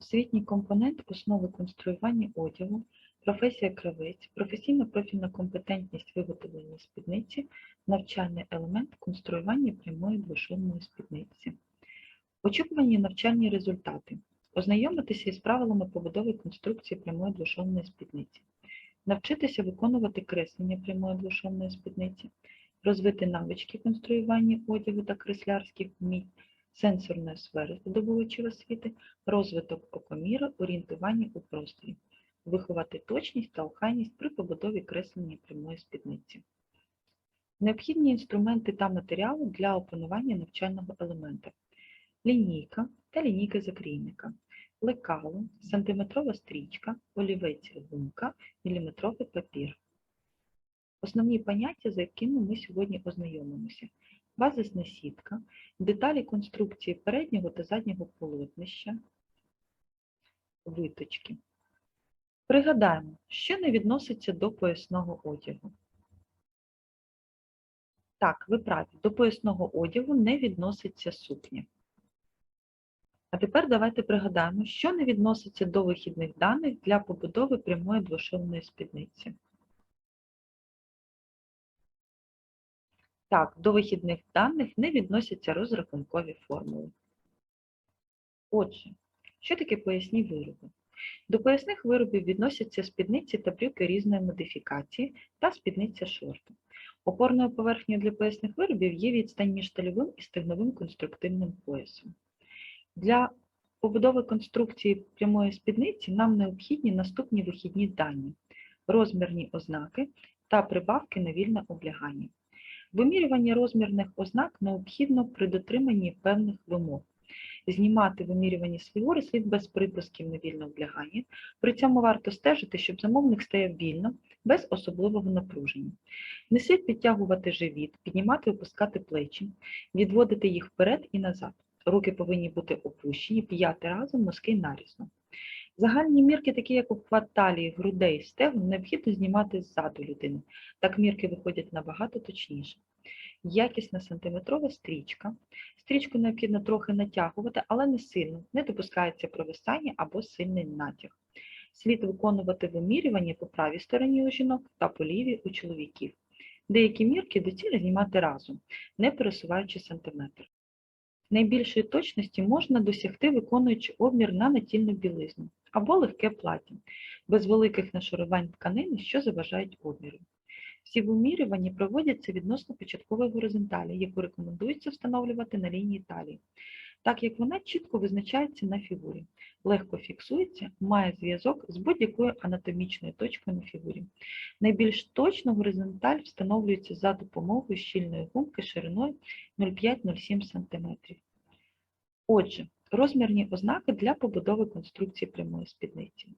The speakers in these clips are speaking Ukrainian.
освітній компонент основи конструювання одягу, професія кравець, професійна профільна компетентність виготовлення спідниці, навчальний елемент конструювання прямої двошовної спідниці. Очікувані навчальні результати. Ознайомитися із правилами побудови конструкції прямої двошовної спідниці. Навчитися виконувати креслення прямої двошовної спідниці, розвити навички конструювання одягу та креслярських вмінь, сенсорної сфери здобувачів освіти, розвиток окоміра, орієнтування у просторі, виховати точність та охайність при побудові креслення прямої спідниці. Необхідні інструменти та матеріали для опанування навчального елемента. Лінійка та лінійка закрійника, лекало, сантиметрова стрічка, олівець гумка, міліметровий папір. Основні поняття, за якими ми сьогодні ознайомимося. Базисна сітка, деталі конструкції переднього та заднього полотнища, виточки. Пригадаємо, що не відноситься до поясного одягу. Так, ви праві, до поясного одягу не відноситься сукня. А тепер давайте пригадаємо, що не відноситься до вихідних даних для побудови прямої двошовної спідниці. Так, до вихідних даних не відносяться розрахункові формули. Отже, що таке поясні вироби? До поясних виробів відносяться спідниці та брюки різної модифікації та спідниця шорту. Опорною поверхнею для поясних виробів є відстань між стальовим і стегновим конструктивним поясом. Для побудови конструкції прямої спідниці нам необхідні наступні вихідні дані, розмірні ознаки та прибавки на вільне облягання. Вимірювання розмірних ознак необхідно при дотриманні певних вимог. Знімати вимірювані фігури слід без припусків на вільне облягання. При цьому варто стежити, щоб замовник стояв вільно, без особливого напруження. Не слід підтягувати живіт, піднімати і опускати плечі, відводити їх вперед і назад. Руки повинні бути опущені, п'яти разом носки нарізно. Загальні мірки, такі як обхват талії, грудей, стегон, необхідно знімати ззаду людини. Так мірки виходять набагато точніше. Якісна сантиметрова стрічка. Стрічку необхідно трохи натягувати, але не сильно, не допускається провисання або сильний натяг. Слід виконувати вимірювання по правій стороні у жінок та по лівій у чоловіків. Деякі мірки доцільно знімати разом, не пересуваючи сантиметр. Найбільшої точності можна досягти, виконуючи обмір на натільну білизну або легке плаття, без великих нашарувань тканини, що заважають обміру. Всі вимірювання проводяться відносно початкової горизонталі, яку рекомендується встановлювати на лінії талії, так як вона чітко визначається на фігурі, легко фіксується, має зв'язок з будь-якою анатомічною точкою на фігурі. Найбільш точно горизонталь встановлюється за допомогою щільної гумки шириною 0,5-0,7 см. Отже, розмірні ознаки для побудови конструкції прямої спідниці.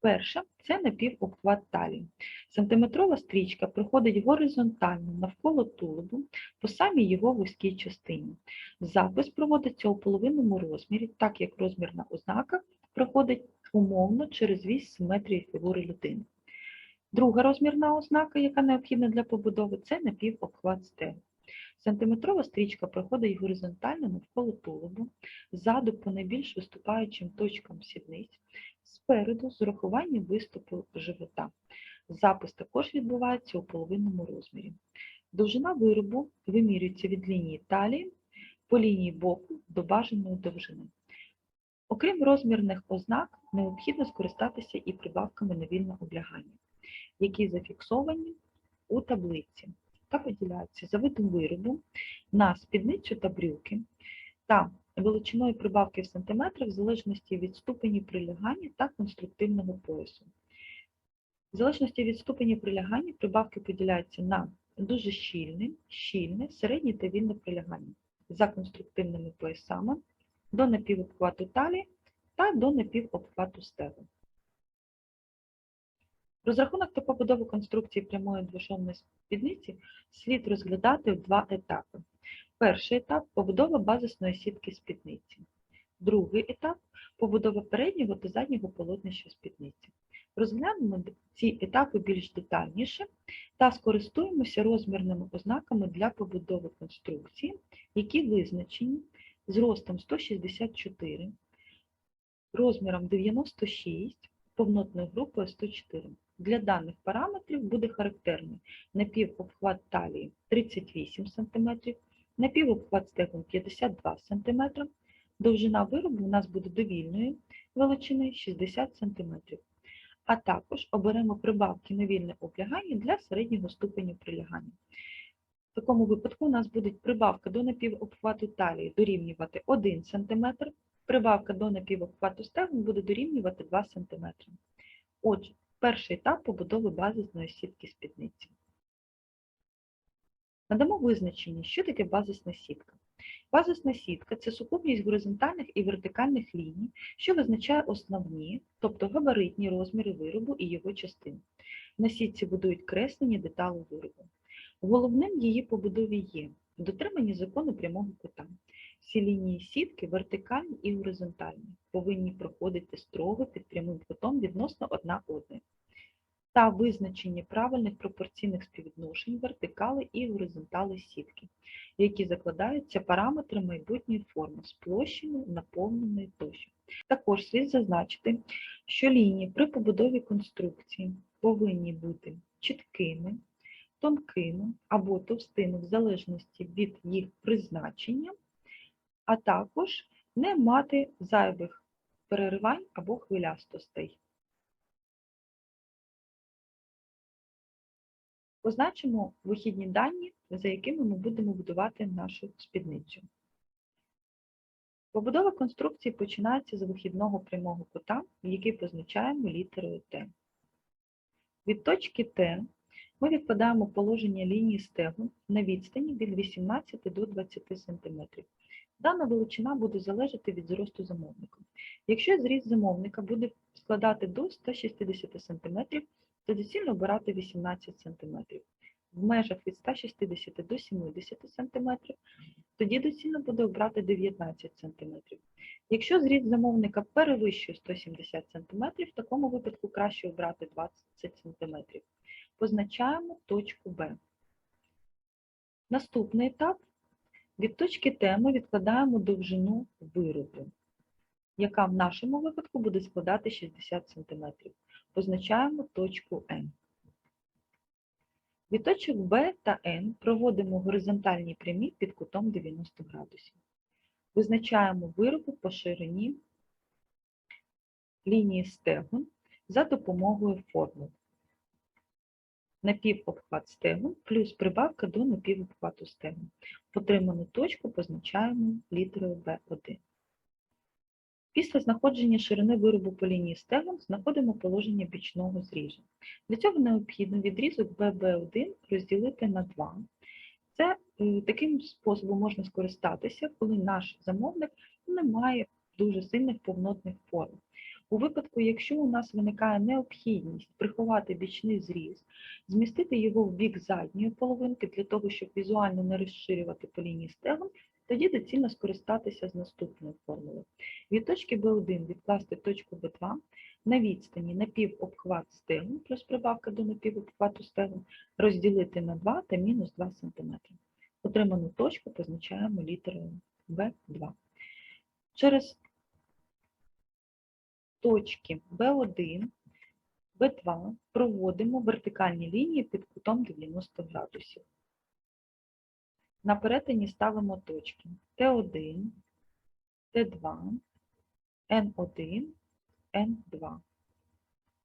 Перше це напівобхват талії. Сантиметрова стрічка проходить горизонтально навколо тулубу по самій його вузькій частині. Запис проводиться у половинному розмірі, так як розмірна ознака проходить умовно через вісь симетрії фігури людини. Друга розмірна ознака, яка необхідна для побудови, це напівобхват стегу. Сантиметрова стрічка проходить горизонтально навколо тулубу, ззаду по найбільш виступаючим точкам сідниць, спереду з урахуванням виступу живота. Запис також відбувається у половинному розмірі. Довжина виробу вимірюється від лінії талії по лінії боку до бажаної довжини. Окрім розмірних ознак, необхідно скористатися і прибавками на вільне облягання, які зафіксовані у таблиці та поділяються за видом виробу на спідницю та брюки та величиною прибавки в сантиметрах в залежності від ступені прилягання та конструктивного поясу. В залежності від ступені прилягання прибавки поділяються на дуже щільне, щільне, середнє та вільне прилягання за конструктивними поясами до напівобхвату талії та до напівобхвату стегу. Розрахунок та побудову конструкції прямої двошовної спідниці слід розглядати в два етапи. Перший етап побудова базисної сітки спідниці. Другий етап побудова переднього та заднього полотнища спідниці. Розглянемо ці етапи більш детальніше та скористуємося розмірними ознаками для побудови конструкції, які визначені зростом 164, розміром 96 повнотною групою 104. Для даних параметрів буде характерний напівобхват талії 38 см, напівобхват стегон 52 см, довжина виробу у нас буде довільної величини 60 см. А також оберемо прибавки на вільне облягання для середнього ступеню прилягання. В такому випадку у нас буде прибавка до напівобхвату талії дорівнювати 1 см, прибавка до напівобхвату стегон буде дорівнювати 2 см. Отже, перший етап побудови базисної сітки спідниці. Надамо визначення, що таке базисна сітка. Базисна сітка це сукупність горизонтальних і вертикальних ліній, що визначає основні, тобто габаритні розміри виробу і його частин. На сітці будують креслені деталі виробу. Головним її побудові є дотримання закону прямого кута. Всі лінії сітки, вертикальні і горизонтальні, повинні проходити строго під прямим кутом відносно одна одної. Та визначення правильних пропорційних співвідношень вертикали і горизонтали сітки, які закладаються параметри майбутньої форми з площиною, наповненою тощо. Також слід зазначити, що лінії при побудові конструкції повинні бути чіткими, тонкими або товстими в залежності від їх призначення, а також не мати зайвих переривань або хвилястостей. Позначимо вихідні дані, за якими ми будемо будувати нашу спідницю. Побудова конструкції починається з вихідного прямого кута, який позначаємо літерою Т. Від точки Т ми відкладаємо положення лінії стегу на відстані від 18 до 20 см. Дана величина буде залежати від зросту замовника. Якщо зріст замовника буде складати до 160 см, то доцільно обирати 18 см. В межах від 160 до 70 см, тоді доцільно буде обрати 19 см. Якщо зріст замовника перевищує 170 см, в такому випадку краще обрати 20 см. Позначаємо точку Б. Наступний етап. Від точки Т ми відкладаємо довжину виробу, яка в нашому випадку буде складати 60 см. Позначаємо точку Н. Від точок Б та Н проводимо горизонтальні прямі під кутом 90 градусів. Визначаємо виробу по ширині лінії стегон за допомогою формул. Напівобхват стегон плюс прибавка до напівобхвату стегон. Отриману точку позначаємо літерою B1. Після знаходження ширини виробу по лінії стегон знаходимо положення бічного зрізу. Для цього необхідно відрізок BB1 розділити на 2. Це е, таким способом можна скористатися, коли наш замовник не має дуже сильних повнотних форм. У випадку, якщо у нас виникає необхідність приховати бічний зріз, змістити його в бік задньої половинки для того, щоб візуально не розширювати по лінії стегон, тоді доцільно скористатися з наступною формулою. Від точки B1 відкласти точку B2 на відстані напівобхват стегон плюс прибавка до напівобхвату стегон розділити на 2 та мінус 2 см. Отриману точку позначаємо літерою B2. Через точки B1, B2 проводимо вертикальні лінії під кутом 90 градусів. На перетині ставимо точки Т1, Т2, Н1, Н2.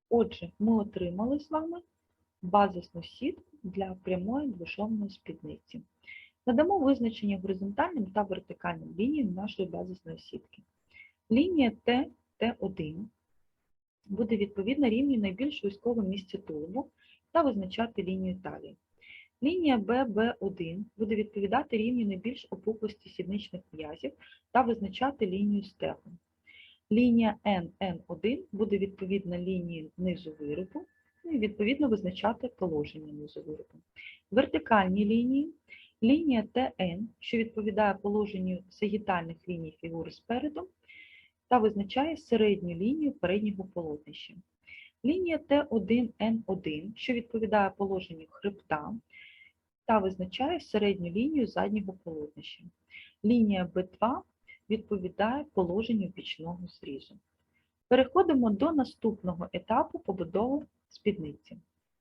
Отже, ми отримали з вами базисну сітку для прямої двошовної спідниці. Надамо визначення горизонтальним та вертикальним лініям нашої базисної сітки. Лінія Т, Т1 буде відповідна рівню найбільш військового місця тулубу та визначати лінію талії. Лінія ББ1 буде відповідати рівню найбільш опуклості сідничних м'язів та визначати лінію стегон. Лінія НН1 буде відповідна лінії низу виробу ну і відповідно визначати положення низу виробу. Вертикальні лінії лінія ТН, що відповідає положенню сагітальних ліній фігури спереду, та визначає середню лінію переднього полотнища. Лінія Т1Н1, що відповідає положенню хребта, та визначає середню лінію заднього полотнища. Лінія Б2 відповідає положенню бічного зрізу. Переходимо до наступного етапу побудови спідниці.